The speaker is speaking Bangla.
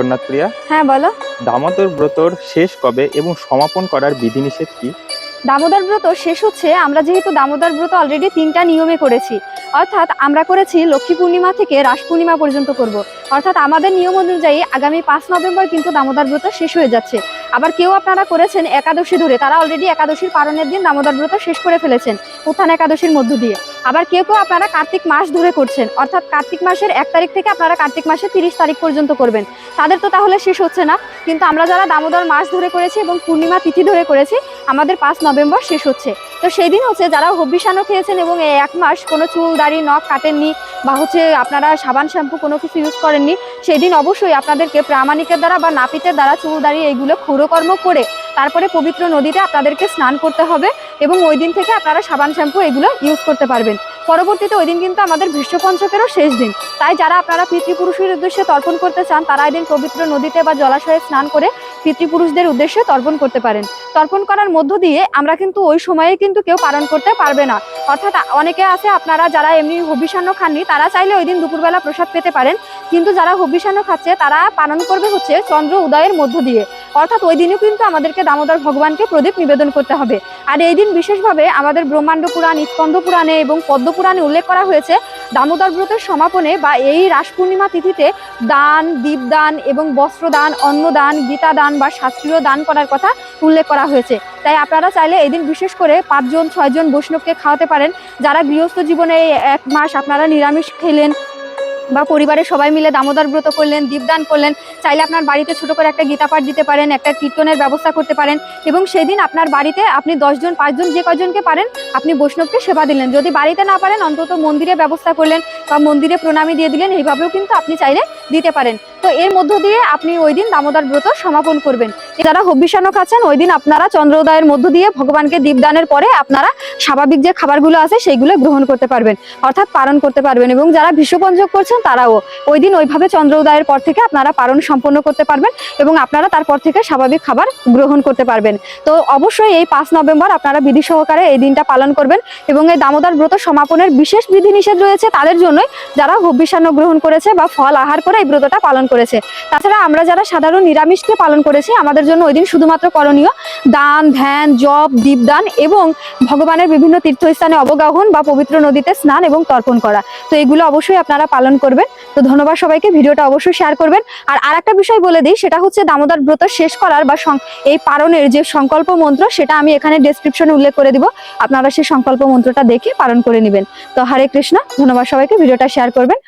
জগন্নাথ প্রিয়া হ্যাঁ বলো। দামোদর ব্রতর শেষ কবে এবং সমাপন করার বিধিনিষেধ কি? দামোদর ব্রত শেষ হচ্ছে আমরা যেহেতু দামোদর ব্রত অলরেডি তিনটা নিয়মে করেছি। অর্থাৎ আমরা করেছি লক্ষ্মী পূর্ণিমা থেকে রাস পূর্ণিমা পর্যন্ত করব। অর্থাৎ আমাদের নিয়ম অনুযায়ী আগামী পাঁচ নভেম্বর কিন্তু দামোদর ব্রত শেষ হয়ে যাচ্ছে। আবার কেউ আপনারা করেছেন একাদশী ধরে তারা অলরেডি একাদশীর পালনের দিন দামোদর ব্রত শেষ করে ফেলেছেন উত্থান একাদশীর মধ্য দিয়ে। আবার কেউ কেউ আপনারা কার্তিক মাস ধরে করছেন। অর্থাৎ কার্তিক মাসের এক তারিখ থেকে আপনারা কার্তিক মাসের তিরিশ তারিখ পর্যন্ত করবেন। তাদের তো তাহলে শেষ হচ্ছে না, কিন্তু আমরা যারা দামোদর মাস ধরে করেছি এবং পূর্ণিমা তিথি ধরে করেছি, আমাদের পাঁচ নভেম্বর শেষ হচ্ছে। তো সেই দিন হচ্ছে যারা হব্বিষানো খেয়েছেন এবং এই এক মাস কোনো চুল, দাড়ি, নখ কাটেননি বা হচ্ছে আপনারা সাবান, শ্যাম্পু কোনো কিছু ইউজ করেননি সেই দিন অবশ্যই আপনাদেরকে প্রামাণিকের দ্বারা বা নাপিতের দ্বারা চুল, দাড়ি এইগুলো ক্ষুরকর্ম করে তারপরে পবিত্র নদীতে আপনাদেরকে স্নান করতে হবে এবং ওই দিন থেকে আপনারা সাবান, শ্যাম্পু এগুলো ইউজ করতে পারবেন। পরবর্তীতে ওই দিন কিন্তু আমাদের ভীষ্ম পঞ্চকেরও শেষ দিন। তাই যারা আপনারা পিতৃপুরুষের উদ্দেশ্যে তর্পণ করতে চান, তারা এদিন পবিত্র নদীতে বা জলাশয়ে স্নান করে পিতৃপুরুষদের উদ্দেশ্যে তর্পণ করতে পারেন। তর্পণ করার মধ্য দিয়ে আমরা কিন্তু ওই সময়ে কিন্তু কেউ পালন করতে পারবে না। অর্থাৎ অনেকে আছে, আপনারা যারা এমনি হবিষান্ন খাননি, তারা চাইলে ওই দিন দুপুরবেলা প্রসাদ পেতে পারেন। কিন্তু যারা হবিষান্ন খাচ্ছে, তারা পালন করবে হচ্ছে চন্দ্র উদয়ের মধ্য দিয়ে। অর্থাৎ ওই দিনও কিন্তু আমাদেরকে দামোদর ভগবানকে প্রদীপ নিবেদন করতে হবে। আর এই দিন বিশেষভাবে আমাদের ব্রহ্মাণ্ড পুরাণ স্কন্দ পুরাণে এবং পদ্ম পুরাণে উল্লেখ করা হয়েছে, দামোদর ব্রতের সমাপনে বা এই রাস পূর্ণিমা তিথিতে দান, দীপদান এবং বস্ত্রদান, অন্নদান, গীতাদান বা শাস্ত্রীয় দান করার কথা উল্লেখ করা হয়েছে। তাই আপনারা চাইলে এদিন দিন বিশেষ করে পাঁচজন, ছয়জন বৈষ্ণবকে খাওয়াতে পারেন। যারা গৃহস্থ জীবনে এক মাস আপনারা নিরামিষ খেলেন বা পরিবারের সবাই মিলে দামোদর ব্রত করলেন, দীপদান করলেন, চাইলে আপনার বাড়িতে ছোট করে একটা গীতাপাঠ দিতে পারেন, একটা কীর্তনের ব্যবস্থা করতে পারেন এবং সেই দিন আপনার বাড়িতে আপনি দশজন পাঁচজন যে কজনকে পারেন, আপনি বৈষ্ণবকে সেবা দিলেন। যদি বাড়িতে না পারেন, অন্তত মন্দিরে ব্যবস্থা করলেন বা মন্দিরে প্রণামী দিয়ে দিলেন, এইভাবেও কিন্তু আপনি চাইলে দিতে পারেন। তো এর মধ্য দিয়ে আপনি ওই দিন দামোদর ব্রত সমাপন করবেন। যারা হব্বিষান্ন খাচ্ছেন ওই দিন আপনারা চন্দ্রোদয়ের মধ্য দিয়ে ভগবানকে দীপদানের পরে আপনারা স্বাভাবিক যে খাবারগুলো আছে, সেইগুলো গ্রহণ করতে পারবেন, অর্থাৎ পালন করতে পারবেন এবং যারা বিশ্বপঞ্চক করছেন, তারাও ওই দিন ওইভাবে চন্দ্র উদয়ের পর থেকে আপনারা পালন সম্পন্ন করতে পারবেন এবং আপনারা তারপর থেকে স্বাভাবিক খাবার গ্রহণ করতে পারবেন। তো অবশ্যই এই পাঁচ নভেম্বর আপনারা বিধি সহকারে এই দিনটা পালন করবেন এবং এই দামোদর ব্রত সমাপনের বিশেষ বিধিনিষেধ রয়েছে, তাদের জন্যই যারা হব্বিষান্ন গ্রহণ করেছে বা ফল আহার করে এই ব্রতটা পালন করেছে। তাছাড়া আমরা যারা সাধারণ নিরামিষকে পালন করেছি, আমাদের জন্য ওই দিন শুধুমাত্র করণীয় দান, ধ্যান, জপ, দীপদান এবং ভগবানের বিভিন্ন তীর্থস্থানে অবগাহন বা পবিত্র নদীতে স্নান এবং তর্পণ করা। তো এগুলো অবশ্যই আপনারা পালন করবেন। তো ধন্যবাদ সবাইকে, ভিডিওটা অবশ্যই শেয়ার করবেন। আর আরেকটা বিষয় বলে দিই, সেটা হচ্ছে দামোদর ব্রত শেষ করার বা এই পালনের যে সংকল্প মন্ত্র, সেটা আমি এখানে ডেসক্রিপশনে উল্লেখ করে দিব। আপনারা সেই সংকল্প মন্ত্রটা দেখে পালন করে নেবেন। তো হরে কৃষ্ণ, ধন্যবাদ সবাইকে, ভিডিওটা শেয়ার করবেন।